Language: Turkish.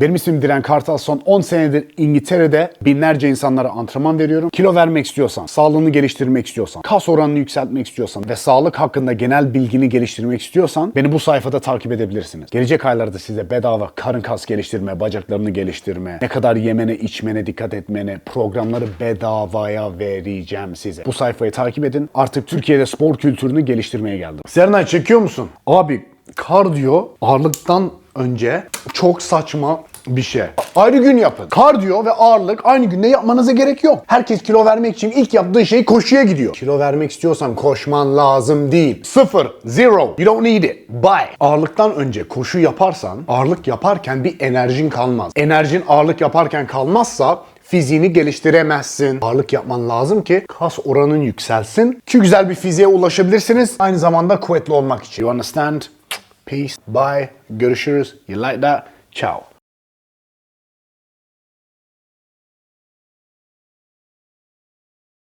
Benim ismim Diren Kartal. Son 10 senedir İngiltere'de binlerce insanlara antrenman veriyorum. Kilo vermek istiyorsan, sağlığını geliştirmek istiyorsan, kas oranını yükseltmek istiyorsan ve sağlık hakkında genel bilgini geliştirmek istiyorsan beni bu sayfada takip edebilirsiniz. Gelecek aylarda size bedava karın kas geliştirme, bacaklarını geliştirme, ne kadar yemene, içmene, dikkat etmene, programları bedavaya vereceğim size. Bu sayfayı takip edin. Artık Türkiye'de spor kültürünü geliştirmeye geldim. Serenay çekiyor musun? Abi kardiyo ağırlıktan önce çok saçma bir şey. Ayrı gün yapın. Kardiyo ve ağırlık aynı günde yapmanıza gerek yok. Herkes kilo vermek için ilk yaptığı şey koşuya gidiyor. Kilo vermek istiyorsan koşman lazım değil. Sıfır, zero. You don't need it. Bye. Ağırlıktan önce koşu yaparsan ağırlık yaparken bir enerjin kalmaz. Enerjin ağırlık yaparken kalmazsa fiziğini geliştiremezsin. Ağırlık yapman lazım ki kas oranın yükselsin ki güzel bir fiziğe ulaşabilirsiniz. Aynı zamanda kuvvetli olmak için. You understand? Peace. Bye. Görüşürüz. You like that? Tchau.